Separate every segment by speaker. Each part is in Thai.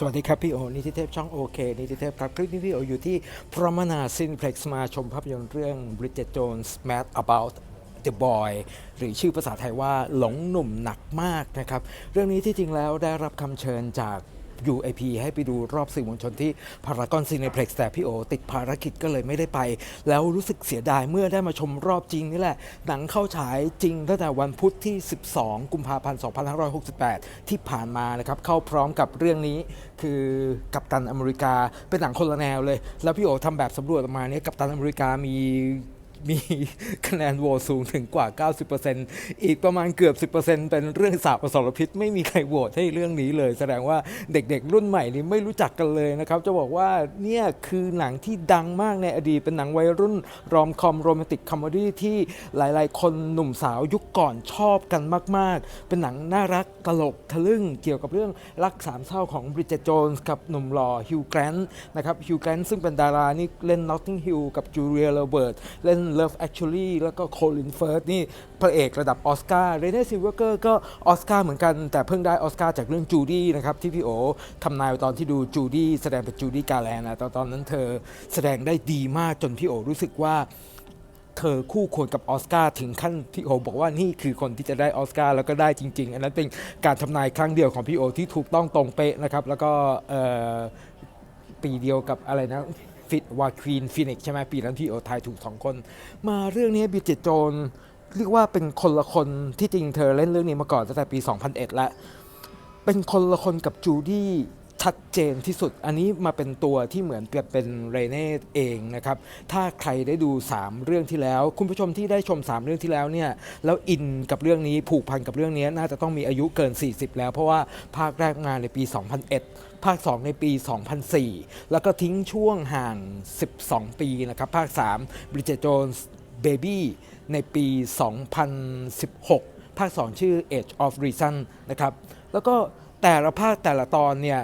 Speaker 1: สวัสดีครับ พี่โอ นิติเทพช่องโอเค นิติเทพครับ คลิปนี้พี่โออยู่ที่พรมนาซินเพล็กซ์มาชมภาพยนตร์เรื่อง Bridget Jones Mad About the Boy หรือชื่อภาษาไทยว่าหลงหนุ่มหนักมากนะครับ เรื่องนี้ที่จริงแล้วได้รับคำเชิญจาก UAP ให้ไปดูรอบสื่อมวลชนที่พารากอนซีเนเพล็กซ์แต่พี่โอติดภารกิจก็เลยไม่ได้ไป แล้วรู้สึกเสียดายเมื่อได้มาชมรอบจริงนี่แหละ หนังเข้าฉายจริงตั้งแต่วันพุธที่ 12 กุมภาพันธ์ 2568 ที่ผ่านมานะครับเข้าพร้อมกับเรื่องนี้คือกัปตันอเมริกาเป็นหนังคนละแนวเลย แล้วพี่โอทำแบบสำรวจออกมาเนี่ยกัปตันอเมริกามี มีคะแนนโหวตสูงถึงกว่า 90%อีกประมาณเกือบ 10%เป็นเรื่องสาบประสรพิษ ไม่มีใครโหวตให้เรื่องนี้เลย แสดงว่าเด็กๆ รุ่นใหม่นี่ไม่รู้จักกันเลยนะครับ จะบอกว่าเนี่ยคือหนังที่ดังมากในอดีต เป็นหนังวัยรุ่นรอมคอมโรแมนติกคอมเมดี้ที่หลายๆ คนหนุ่มสาวยุคก่อนชอบกันมาก ๆ เป็นหนังน่ารักตลกทะลึ่งเกี่ยวกับเรื่องรักสามเศร้าของบริเจตโจนส์กับหนุ่มหล่อฮิวแกรนต์นะครับฮิวแกรนต์ซึ่งเป็นดารานี่เล่น Notting Hill กับจูเลียโรเบิร์ตเล่น Love Actually แล้วก็โคลินเฟิร์สนี่พระเอกระดับออสการ์เรเน่ซิลเวอร์เกอร์ก็ออสการ์เหมือนกันแต่เพิ่งได้ออสการ์จากเรื่องจูดี้นะครับที่พี่โอทำนายตอนที่ดูจูดี้แสดงเป็นจูดี้กาแลนนะตอนตอนนั้นเธอแสดงได้ดีมากจนพี่โอรู้สึกว่าเธอคู่ควรกับออสการ์ถึงขั้นพี่โอบอกว่านี่คือคนที่จะได้ออสการ์แล้วก็ได้จริง ๆ อันนั้นเป็นการทำนายครั้งเดียวของพี่โอที่ถูกต้องตรงเป๊ะนะครับแล้วก็ปีเดียวกับอะไรนะ ฟิตวาควีนฟินิกใช่ไหมปีนั้นที่โอทายถูกสองคน มาเรื่องนี้บิจิตโจนเรียกว่าเป็นคนละคนที่จริงเธอเล่นเรื่องนี้มาก่อนตั้งแต่ปี 2001 แล้ว เป็นคนละคนกับจูดี้ ชัดเจนที่สุด อันนี้มาเป็นตัวที่เหมือนกับเป็นเรเน่เองนะครับ ถ้าใครได้ดู 3 เรื่องที่แล้ว คุณผู้ชมที่ได้ชม 3 เรื่องที่แล้วเนี่ยแล้วอินกับเรื่องนี้ผูกพันกับเรื่องนี้น่าจะต้องมีอายุเกิน 40 แล้ว เพราะว่าภาคแรกงานในปี 2001 ภาค 2 ในปี 2004 แล้วก็ทิ้งช่วงห่าง 12 ปีนะครับภาค3 Bridget Jones Baby ในปี 2016 ภาค 2 ชื่อ Age of Reason นะครับแล้วก็แต่ละภาคแต่ละตอนเนี่ย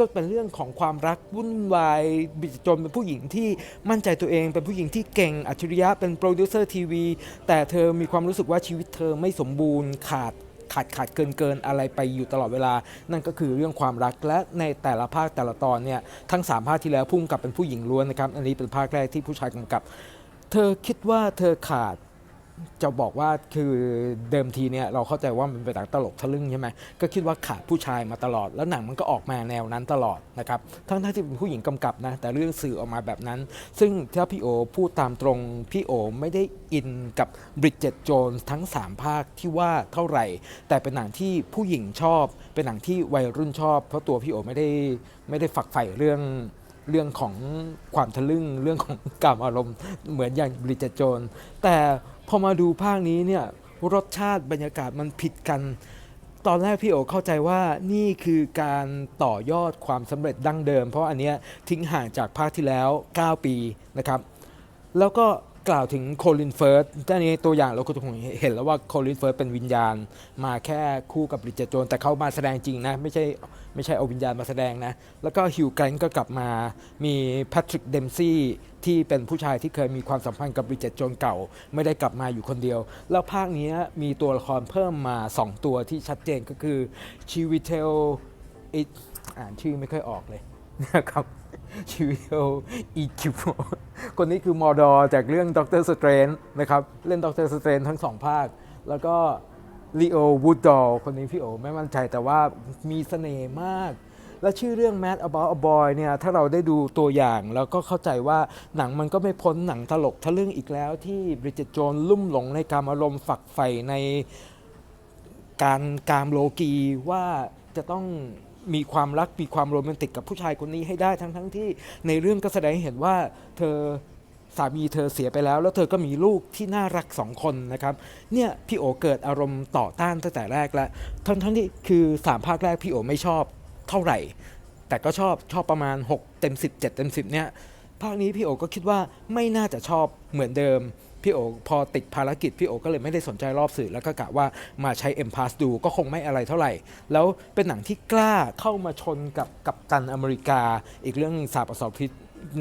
Speaker 1: ก็เป็นเรื่องของความรักวุ่นวายบิดจนเป็นผู้หญิงที่มั่นใจตัวเอง เป็นผู้หญิงที่เก่งอัจฉริยะเป็นโปรดิวเซอร์ทีวี แต่เธอมีความรู้สึกว่าชีวิตเธอไม่สมบูรณ์ขาดขาดขาดเกินเกินอะไรไปอยู่ตลอดเวลา นั่นก็คือเรื่องความรักและในแต่ละภาคแต่ละตอนเนี่ยทั้ง 3 ภาคที่แล้วพุ่งกับเป็นผู้หญิงล้วนนะครับ อันนี้เป็นภาคแรกที่ผู้ชายกำกับ เธอคิดว่าเธอขาด จะบอกว่าคือเดิมทีเนี่ยเราเข้าใจว่ามันเป็นหนังตลกทะลึ่งใช่ไหมก็คิดว่าขาดผู้ชายมาตลอด แล้วหนังมันก็ออกมาแนวนั้นตลอดนะครับทั้งที่เป็นผู้หญิงกำกับนะแต่เรื่องสื่อออกมาแบบนั้น ซึ่งถ้าพี่โอพูดตามตรงพี่โอไม่ได้อินกับบริดเจตโจนทั้ง 3 ภาคที่ว่าเท่าไหร่ แต่เป็นหนังที่ผู้หญิงชอบ เป็นหนังที่วัยรุ่นชอบ เพราะตัวพี่โอไม่ได้ไม่ได้ฝักใฝ่เรื่องเรื่องของความทะลึ่งเรื่องของกามอารมณ์เหมือนอย่างบริจโจนแต่ พอมาดูภาคนี้เนี่ยรสชาติบรรยากาศมันผิดกัน ตอนแรกพี่โอเข้าใจว่านี่คือการต่อยอดความสำเร็จดั้งเดิม เพราะอันเนี้ยทิ้งห่างจากภาคที่แล้ว 9 ปีนะครับ แล้วก็ กล่าวถึงโคลินเฟิร์สท่านี้ตัวอย่างเราก็คงเห็นแล้วว่าโคลินเฟิร์สเป็นวิญญาณ มาแค่คู่กับบริจโจน แต่เขามาแสดงจริงนะ ไม่ใช่ไม่ใช่เอาวิญญาณมาแสดงนะ แล้วก็ฮิวแกรนก็กลับมา มีแพทริกเดมซี่ที่เป็นผู้ชายที่เคยมีความสัมพันธ์กับบริจโจนเก่า ไม่ได้กลับมาอยู่คนเดียว แล้วภาคนี้มีตัวละครเพิ่มมา 2 ตัวที่ชัดเจนก็คือชีวิเทลอิอ่านชื่อไม่ค่อยออกเลยนะครับชิวิโออีคิว คนนี้คือมอดอจากเรื่องด็อกเตอร์สเตรนนะครับเล่นด็อกเตอร์สเตรนทั้งสองภาค แล้วก็ลีโอวูดดอลคนนี้พี่โอไม่มั่นใจแต่ว่ามีเสน่ห์มาก และชื่อเรื่อง Mad About a Boy เนี่ยถ้าเราได้ดูตัวอย่างแล้วก็เข้าใจว่าหนังมันก็ไม่พ้นหนังตลกทะลึ่งอีกแล้วที่บริจิตโจนลุ่มหลงในการอารมณ์ฝักใฝ่ในการกามโลกีว่าจะต้อง มีความรักมีความโรแมนติกกับผู้ชายคนนี้ให้ได้ทั้งทั้งที่ในเรื่องก็แสดงให้เห็นว่าเธอสามีเธอเสียไปแล้ว แล้วเธอก็มีลูกที่น่ารักสองคนนะครับเนี่ยพี่โอเกิดอารมณ์ต่อต้านตั้งแต่แรกแล้วทั้งทั้งที่คือสามภาคแรกพี่โอไม่ชอบเท่าไหร่ แต่ก็ชอบชอบประมาณ 6 เต็ม 10 7 เต็ม 10เนี่ยภาคนี้พี่โอก็คิดว่าไม่น่าจะชอบเหมือนเดิม พี่โอพอติดภารกิจพี่โอก็เลยไม่ได้สนใจรอบสื่อแล้วก็กะว่ามาใช้ M Pass ดูก็คงไม่อะไรเท่าไหร่ แล้วเป็นหนังที่กล้าเข้ามาชนกับกัปตันอเมริกา อีกเรื่องสาบประสบพิษ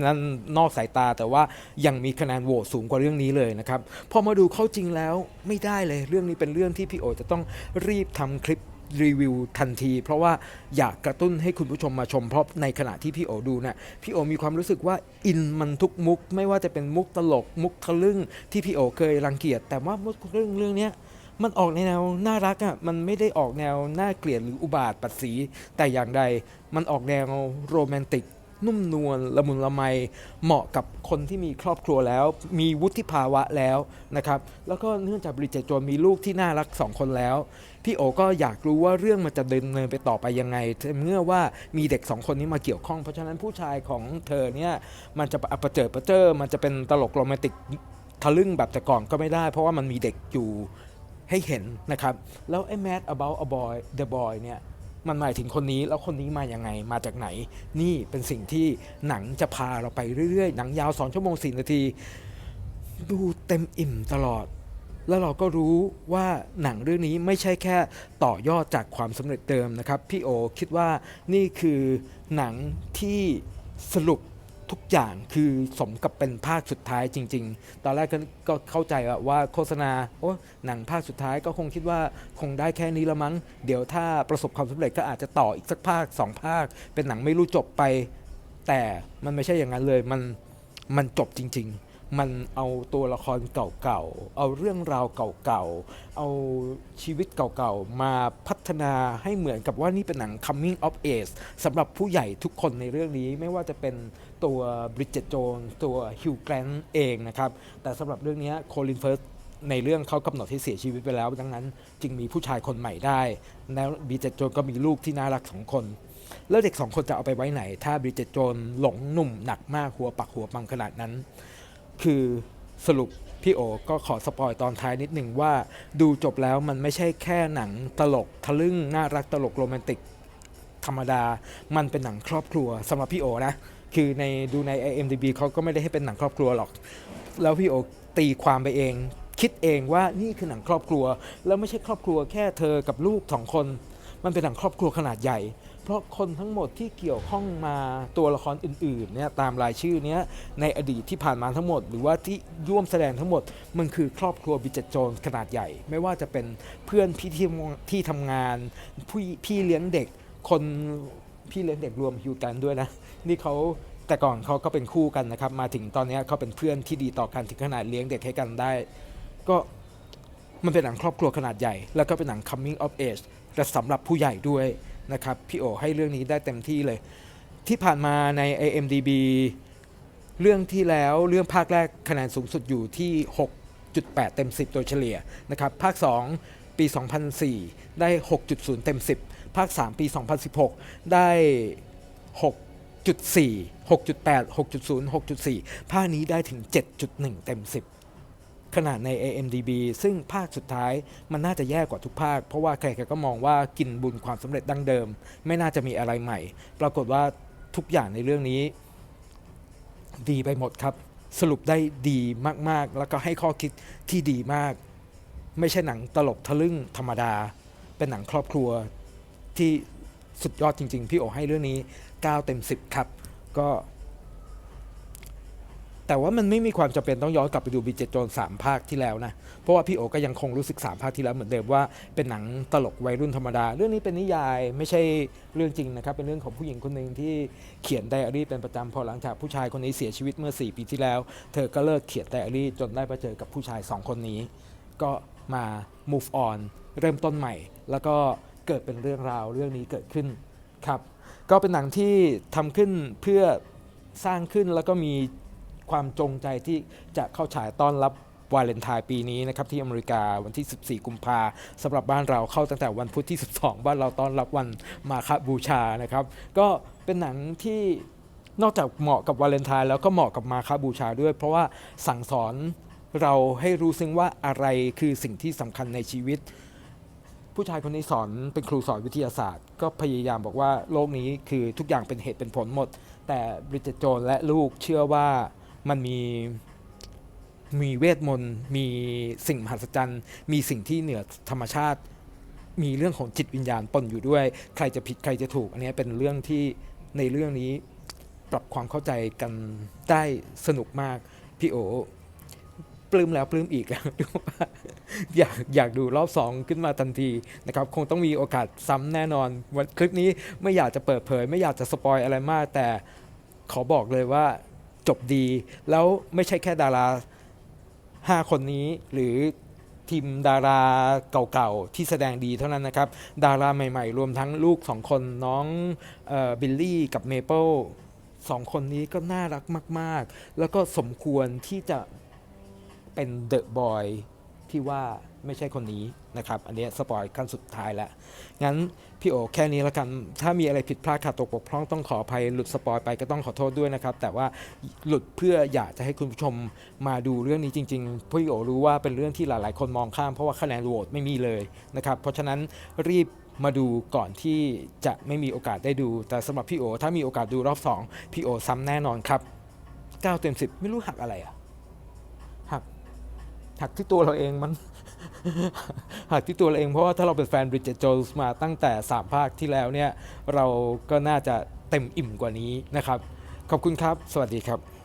Speaker 1: นั้นนอกสายตาแต่ว่ายังมีคะแนนโหวตสูงกว่าเรื่องนี้เลยนะครับ พอมาดูเข้าจริงแล้วไม่ได้เลยเรื่องนี้เป็นเรื่องที่พี่โอจะต้องรีบทำคลิป รีวิวทันที เพราะว่าอยากกระตุ้นให้คุณผู้ชมมาชม เพราะในขณะที่พี่โอดูเนี่ยพี่โอมีความรู้สึกว่าอินมันทุกมุก ไม่ว่าจะเป็นมุกตลกมุกทะลึ่งที่พี่โอเคยรังเกียจแต่ว่ามุกเรื่องเรื่องเนี้ยมันออกในแนวน่ารักอะมันไม่ได้ออกแนวน่าเกลียดหรืออุบาทปัดสีแต่อย่างใดมันออกแนวโรแมนติก นุ่มนวลละมุนละไมเหมาะกับคนที่มีครอบครัวแล้ว มีวุฒิภาวะแล้วนะครับแล้วก็เนื่องจากบริเจตโจนมีลูกที่น่ารักสองคนแล้ว พี่โอก็อยากรู้ว่าเรื่องมันจะเดินเนินไปต่อไปยังไงเมื่อว่ามีเด็กสองคนนี้มาเกี่ยวข้อง เพราะฉะนั้นผู้ชายของเธอเนี่ยมันจะอัปเจิดประเจิดมันจะเป็นตลกโรแมนติกทะลึ่งแบบแต่ก่อนก็ไม่ได้ เพราะว่ามันมีเด็กอยู่ให้เห็นนะครับ แล้วไอ้ mad about a boy the boy เนี่ย มันหมายถึงคนนี้แล้วคนนี้มายังไงมาจากไหน นี่เป็นสิ่งที่หนังจะพาเราไปเรื่อยๆ หนังยาวสองชั่วโมงสี่นาที ดูเต็มอิ่มตลอด แล้วเราก็รู้ว่าหนังเรื่องนี้ไม่ใช่แค่ต่อยอดจากความสำเร็จเดิมนะครับ พี่โอคิดว่านี่คือหนังที่สรุป ทุกอย่างคือสมกับเป็นภาคสุดท้ายจริง ๆ ตอนแรกก็เข้าใจว่าโฆษณาโอ้หนังภาคสุดท้ายก็คงคิดว่าคงได้แค่นี้ละมั้ง เดี๋ยวถ้าประสบความสำเร็จก็อาจจะต่ออีกสักภาคสองภาค เป็นหนังไม่รู้จบไป แต่มันไม่ใช่อย่างนั้นเลยมันมันจบจริง ๆ มันเอาตัวละครเก่าๆ เอาเรื่องราวเก่าๆ เอาชีวิตเก่าๆ มาพัฒนาให้เหมือนกับว่านี่เป็นหนัง coming of age สำหรับผู้ใหญ่ทุกคนในเรื่องนี้ไม่ว่าจะเป็น ตัวบริ d เจตโจนตัวฮิวแกรนเองนะครับ แต่สำหรับเรื่องนี้โคลินเฟิร์สในเรื่องเขากำหนดให้เสียชีวิตไปแล้ว ดังนั้นจึงมีผู้ชายคนใหม่ได้ แล้วบริ d เจตโจนก็มีลูกที่น่ารักสองคน แล้วเด็กสองคนจะเอาไปไว้ไหน ถ้าบริ d เจตโจนหลงหนุ่มหนักมากหัวปักหัวปังขนาดนั้น คือสรุปพี่โอก็ขอสปอยตอนท้ายนิดหนึ่งว่า ดูจบแล้วมันไม่ใช่แค่หนังตลกทะลึ่งน่ารักตลกโรแมนติก ธรรมดา มันเป็นหนังครอบครัวสำหรับพี่โอนะ คือในดูใน IMDb เขาก็ไม่ได้ให้เป็นหนังครอบครัวหรอก แล้วพี่โอตีความไปเอง คิดเองว่านี่คือหนังครอบครัว แล้วไม่ใช่ครอบครัวแค่เธอกับลูกสองคน มันเป็นหนังครอบครัวขนาดใหญ่ เพราะคนทั้งหมดที่เกี่ยวข้องมาตัวละครอื่นๆเนี่ยตามรายชื่อเนี้ยในอดีตที่ผ่านมาทั้งหมด หรือว่าที่ร่วมแสดงทั้งหมด มันคือครอบครัวบิจโจนขนาดใหญ่ ไม่ว่าจะเป็นเพื่อนพี่ที่ที่ทำงานพี่พี่เลี้ยงเด็กคน พี่เลี้ยงเด็กรวมฮิวกันด้วยนะ นี่เขาแต่ก่อนเขาก็เป็นคู่กันนะครับ มาถึงตอนนี้เขาเป็นเพื่อนที่ดีต่อกันถึงขนาดเลี้ยงเด็กให้กันได้ ก็มันเป็นหนังครอบครัวขนาดใหญ่ แล้วก็เป็นหนัง coming of age แต่สำหรับผู้ใหญ่ด้วยนะครับ พี่โอให้เรื่องนี้ได้เต็มที่เลย ที่ผ่านมาใน IMDB เรื่องที่แล้วเรื่องภาคแรกคะแนนสูงสุดอยู่ที่ 6.8 เต็ม 10 โดยเฉลี่ยนะครับ ภาค 2 ปี 2004 ได้ 6.0 เต็ม 10าค 3 ปี 2016 ได้ 6.4 6.8 6.0 6.4 ภาคนี้ได้ถึง 7.1 เต็ม 10 ขนาดใน AMDB ซึ่งภาคสุดท้ายมันน่าจะแย่กว่าทุกภาค เพราะว่าใครๆก็มองว่ากินบุญความสำเร็จดั้งเดิม ไม่น่าจะมีอะไรใหม่ ปรากฏว่าทุกอย่างในเรื่องนี้ดีไปหมดครับ สรุปได้ดีมากๆ แล้วก็ให้ข้อคิดที่ดีมาก ไม่ใช่หนังตลกทะลึ่งธรรมดา เป็นหนังครอบครัว ที่สุดยอดจริง ๆ พี่โอให้เรื่องนี้ 9 เต็ม 10 ครับ ก็ แต่ว่ามันไม่มีความจำเป็นต้องย้อนกลับไปดูบีเจโจนสามภาคที่แล้วนะ เพราะว่าพี่โอก็ยังคงรู้สึก 3 ภาคที่แล้วเหมือนเดิมว่าเป็นหนังตลกวัยรุ่นธรรมดา เรื่องนี้เป็นนิยายไม่ใช่เรื่องจริงนะครับ เป็นเรื่องของผู้หญิงคนหนึ่งที่เขียนไดอารี่เป็นประจำพอหลังจากผู้ชายคนนี้เสียชีวิตเมื่อ 4 ปีที่แล้ว เธอก็เลิกเขียนไดอารี่จนได้มาเจอกับผู้ชาย 2 คนนี้ ก็มา move on เริ่มต้นใหม่ แล้วก็ เกิดเป็นเรื่องราวเรื่องนี้เกิดขึ้นครับก็เป็นหนังที่ทำขึ้นเพื่อสร้างขึ้นแล้วก็มีความจงใจที่จะเข้าฉายต้อนรับวาเลนไทน์ปีนี้นะครับที่อเมริกาวันที่ 14 กุมภาสำหรับบ้านเราเข้าตั้งแต่วันพุธที่ 12 บ้านเราต้อนรับวันมาคบูชานะครับ ก็เป็นหนังที่นอกจากเหมาะกับวาเลนไทน์แล้วก็เหมาะกับมาคบูชาด้วย เพราะว่าสั่งสอนเราให้รู้ซึ้งว่าอะไรคือสิ่งที่สำคัญในชีวิต ผู้ชายคนนี้สอนเป็นครูสอนวิทยาศาสตร์ ก็พยายามบอกว่าโลกนี้คือทุกอย่างเป็นเหตุเป็นผลหมด แต่บริจโจนและลูกเชื่อว่ามันมีมีเวทมนต์มีสิ่งมหัศจรรย์ มีสิ่งที่เหนือธรรมชาติ มีเรื่องของจิตวิญญาณปนอยู่ด้วย ใครจะผิดใครจะถูก อันนี้เป็นเรื่องที่ในเรื่องนี้ปรับความเข้าใจกันได้สนุกมาก พี่โอ ปลื้มแล้วปลื้มอีกอยากอยากดูรอบสองขึ้นมาทันทีนะครับ คงต้องมีโอกาสซ้ำแน่นอน วันคลิปนี้ไม่อยากจะเปิดเผย ไม่อยากจะสปอยอะไรมาก แต่ขอบอกเลยว่าจบดี แล้วไม่ใช่แค่ดารา 5 คนนี้หรือทีมดาราเก่าๆ ที่แสดงดีเท่านั้นนะครับ ดาราใหม่ๆ รวมทั้งลูกสองคนน้องเออบิลลี่กับเมเปิลสองคนนี้ก็น่ารักมาก ๆ แล้วก็สมควรที่จะ เป็นเดอะบอยที่ว่าไม่ใช่คนนี้นะครับ อันนี้สปอยขั้นสุดท้ายแล้ว งั้นพี่โอแค่นี้แล้วกัน ถ้ามีอะไรผิดพลาดขาดตกบกพร่องต้องขออภัยหลุดสปอยไปก็ต้องขอโทษด้วยนะครับ แต่ว่าหลุดเพื่ออยากจะให้คุณผู้ชมมาดูเรื่องนี้จริง ๆ พี่โอรู้ว่าเป็นเรื่องที่หลาย ๆ คนมองข้ามเพราะว่าคะแนนโหวตไม่มีเลยนะครับ เพราะฉะนั้นรีบมาดูก่อนที่จะไม่มีโอกาสได้ดู แต่สำหรับพี่โอถ้ามีโอกาสดูรอบสองพี่โอซ้ำแน่นอนครับ 9 เต็ม 10 ไม่รู้หักอะไรอะ หักที่ตัวเราเองมันหักที่ตัวเราเองเพราะว่าถ้าเราเป็นแฟนบริจิตโจลส์มาตั้งแต่ 3 ภาคที่แล้วเนี่ย เราก็น่าจะเต็มอิ่มกว่านี้นะครับ ขอบคุณครับ สวัสดีครับ